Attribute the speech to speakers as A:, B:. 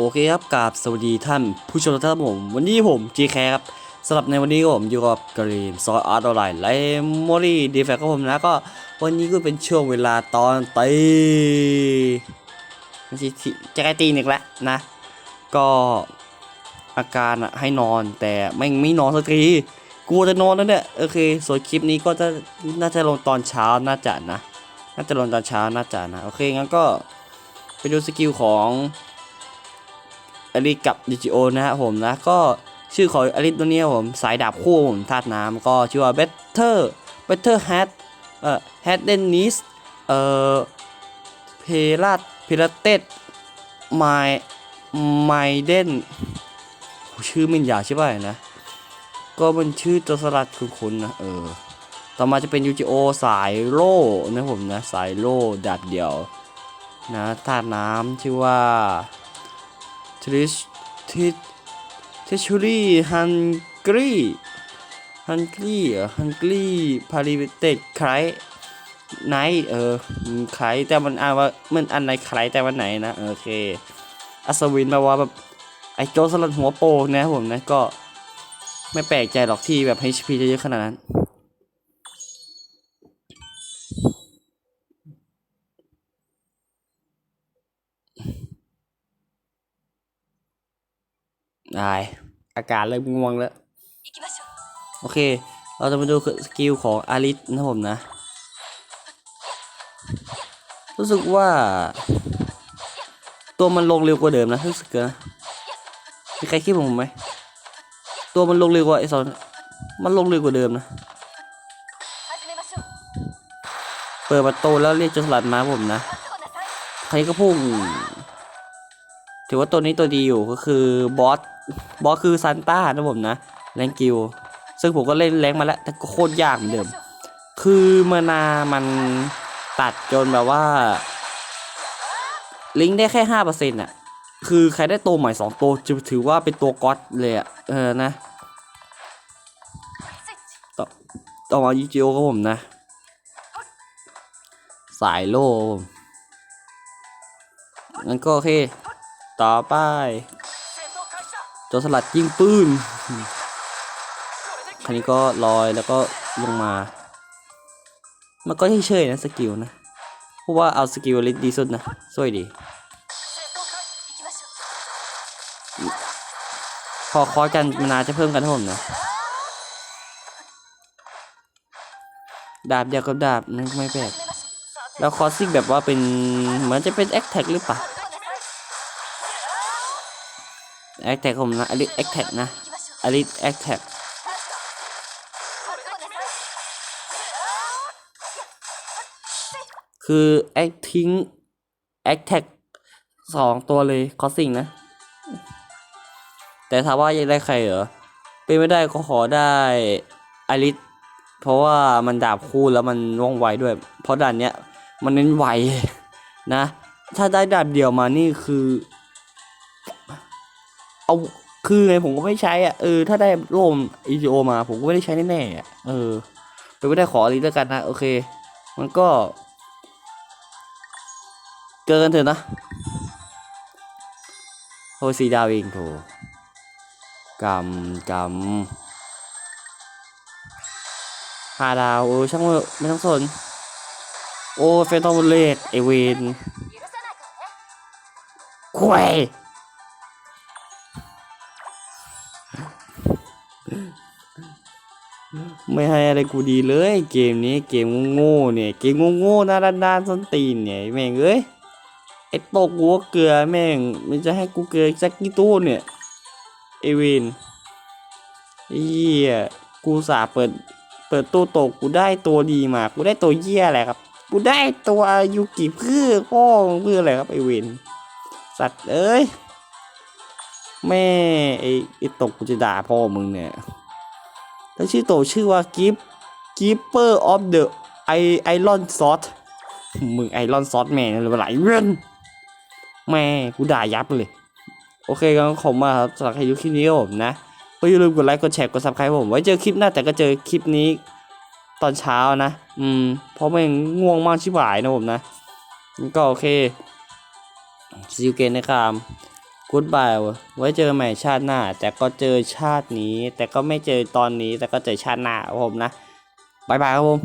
A: โอเคครับกราบสวัสดีท่านผู้ชมทุกท่านผม วันนี้ผม g c ครับสำหรับในวันนี้ผมอยู่กับกรีมซอยอาร์ตออนไลน์ไลมอรี่ดีแฟครับผมนะก็วันนี้ก็เป็นช่วงเวลาตอนตีไม่ใช่จะใกล้ตีหนึ่งแล้วนะ ก็อาการอะให้นอนแต่ไม่ไม่นอนสักทีกลัวจะนอนแล้วเนี่ยโอเคส่วนคลิปนี้ก็จะน่าจะลงตอนเช้าน่าจะนะ น่าจะลงตอนเช้าน่าจะนะโอเคงั้นก็ไปดูสกิลของ อลิสกับดิจิโอนะครับผมนะก็ชื่อของอลิสตัวนี้ผมสายดาบคู่ผมธาตุน้ำก็ชื่อว่า Better Better Hat เอ่อ Hat d e n i s เอ่อเพลาดเพลเตสไมไมเดนชื่อมันยาใช่ป่ะนะ ก็มันชื่อตัวสลัดคุ้นๆนะเออต่อมาจะเป็นยูจิโอสายโล่นะผมนะ สายโล่ดาบเดียวนะธาตุน้ำชื่อว่า ริชทิทิชูรี่ฮันกรีฮันกรีฮันกรีพาริเตตไครไนเออไครแต่มันอ่านว่ามันอันไหนไครแต่วันไหนนะโอเคอัศวินแปลว่าแบบไอโจสลัดหัวโปกนะผมนะก็ไม่แปลกใจหรอกที่แบบ HP จะเยอะขนาดนั้น ได้ อาการเริ่มง่วงแล้ว โอเค เราจะมาดูสกิลของอาริสนะผมนะ รู้สึกว่า ตัวมันลงเร็วกว่าเดิมนะรู้สึกนะมีใครคิดผมไหม ตัวมันลงเร็วกว่าไอซอนมันลงเร็วกว่าเดิมนะ เปิดประตูแล้วเรียกจนสลัดมาผมนะใครก็พุ่งถือว่าตัวนี้ตัวดีอยู่ก็คือบอส บอสคือซานต้านะผมนะแรงกิวซึ่งผมก็เล่นแรงมาแล้วแต่โคตรยากเหมือนเดิม คือมานามันตัดจนแบบว่า ลิงได้แค่ห้าเปอร์เซ็นต์อะ คือใครได้ตัวใหม่สองตัวจะถือว่าเป็นตัวก๊อตเลยอะ เออนะ ต่อต่อมายูจิโอก็ผมนะ สายโล่งั้นก็โอเค ต่อไป โจสลัดยิงปืนคันนี้ก็ลอยแล้วก็ลงมา มันก็เฉยๆนะสกิลนะ เพราะว่าเอาสกิลเล่นดีสุดนะสวยดี พอคอกันมานาจะเพิ่มกันทั้งมดนะดาบเดียวกับดาบนั่นไม่แปลกแล้วคอสซิกแบบว่าเป็นเหมือนจะเป็นแอคแท็กหรือเปล่า แอคแท็กผมนะอลิสแอคแท็กนะอลิสแอคแท็กคือแอคทิ้งแอคแท็กสองตัวเลยคอสซิ่งนะ แต่ถามว่าจะได้ใครเหรอ เป็นไม่ได้ก็ขอได้อลิสเพราะว่ามันดาบคู่แล้วมันว่องไวด้วย เพราะด่านเนี้ยมันเน้นไวนะ ถ้าได้ดาบเดียวมานี่คือ เอาคือไงผมก็ไม่ใช้อะเออถ้าได้ร่ม EGO มาผมก็ไม่ได้ใช้แน่ๆเออไปไม่ได้ขอรีแล้วกันนะโอเค มันก็ เจอกันเถอะนะโหสีดาวเองโถกำกำหาดาวเออช่างไม่ต้องสน โอ้เฟนตอมเลดเอวินควย ไม่ให้อะไรกูดีเลย เกมนี้เกมโง่ๆเนี่ย เกมโง่ๆน้าด้านๆส้นตีนเนี่ยแม่งเอ้ยไอ้ตกหัวเกลือแม่งมันจะให้กูเกลือสักกี่ตู้เนี่ยเอเวนไอ้เหี้ยกูสาเปิดเปิดตู้ตกกูได้ตัวดีมากูได้ตัวเหี้ยอะไรครับ กูได้ตัวยูกิเพื่อพ่อเพื่ออะไรครับไอเวนสัตว์เอ้ย แม่ไอไอตกกูจะด่าพ่อมึงเนี่ยแล้วชื่อโตชื่อว่ากิฟกิปเปอร์ออฟเดอะไอไอรอนซอสมึงไอรอนซอสแม่เลยหลายเรื่องแม่กูด่ายับเลย โอเคก็ขอบคุณมาครับสำหรับใครดูคลิปนี้ผมนะก็อย่าลืมกดไลค์กดแชร์กดซับสไครต์ผมไว้เจอคลิปหน้าแต่ก็เจอคลิปนี้ตอนเช้านะ อืม เพราะม่งง่วงมากชิบหายนะผมนะ ก็โอเคซิวเกนนะครับ กูดบายไว้เจอใหม่ชาติหน้า แต่ก็เจอชาตินี้ แต่ก็ไม่เจอตอนนี้แต่ก็เจอชาติหน้าครับผมนะบายบายครับผม